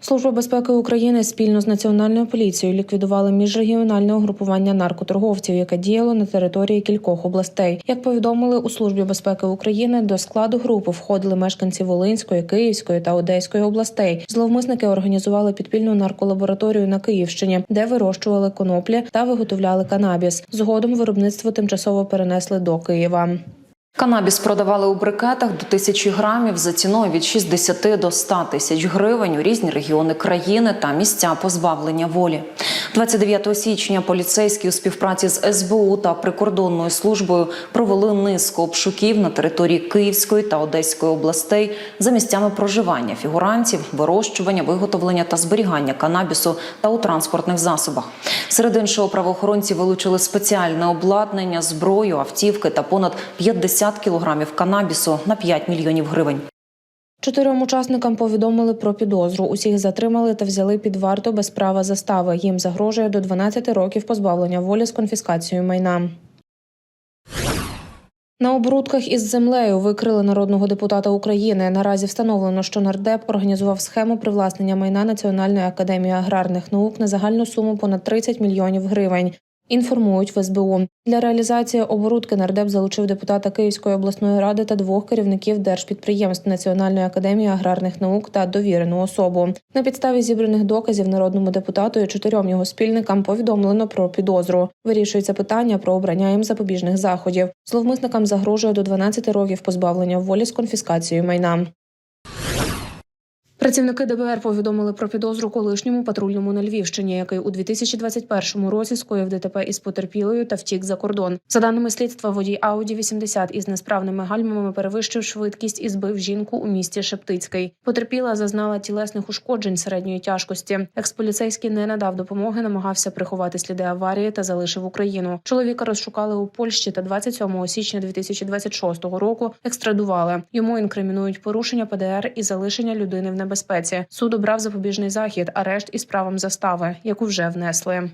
Служба безпеки України спільно з національною поліцією ліквідували міжрегіональне угрупування наркоторговців, яке діяло на території кількох областей. Як повідомили у службі безпеки України, до складу групи входили мешканці Волинської, Київської та Одеської областей. Зловмисники організували підпільну нарколабораторію на Київщині, де вирощували коноплі та виготовляли канабіс. Згодом виробництво тимчасово перенесли до Києва. Канабіс продавали у брикетах до тисячі грамів за ціною від 60 до 100 тисяч гривень у різні регіони країни та місця позбавлення волі. 29 січня поліцейські у співпраці з СБУ та прикордонною службою провели низку обшуків на території Київської та Одеської областей за місцями проживання фігурантів, вирощування, виготовлення та зберігання канабісу та у транспортних засобах. Серед іншого правоохоронці вилучили спеціальне обладнання, зброю, автівки та понад 50 кілограмів канабісу на 5 мільйонів гривень. Чотирьом учасникам повідомили про підозру. Усіх затримали та взяли під варту без права застави. Їм загрожує до 12 років позбавлення волі з конфіскацією майна. На оборудках із землею викрили народного депутата України. Наразі встановлено, що нардеп організував схему привласнення майна Національної академії аграрних наук на загальну суму понад 30 мільйонів гривень. Інформують в СБУ. Для реалізації оборудки нардеп залучив депутата Київської обласної ради та двох керівників держпідприємств Національної академії аграрних наук та довірену особу. На підставі зібраних доказів народному депутату і чотирьом його спільникам повідомлено про підозру. Вирішується питання про обрання їм запобіжних заходів. Зловмисникам загрожує до 12 років позбавлення волі з конфіскацією майна. Працівники ДБР повідомили про підозру колишньому патрульному на Львівщині, який у 2021 році скоїв ДТП із потерпілою та втік за кордон. За даними слідства, водій Ауді 80 із несправними гальмами перевищив швидкість і збив жінку у місті Шептицький. Потерпіла зазнала тілесних ушкоджень середньої тяжкості. Експоліцейський не надав допомоги, намагався приховати сліди аварії та залишив Україну. Чоловіка розшукали у Польщі та 27 січня 2026 року екстрадували. Йому інкримінують порушення ПДР і залишення людини в небезпеці. Суд обрав запобіжний захід, арешт із правом застави, яку вже внесли.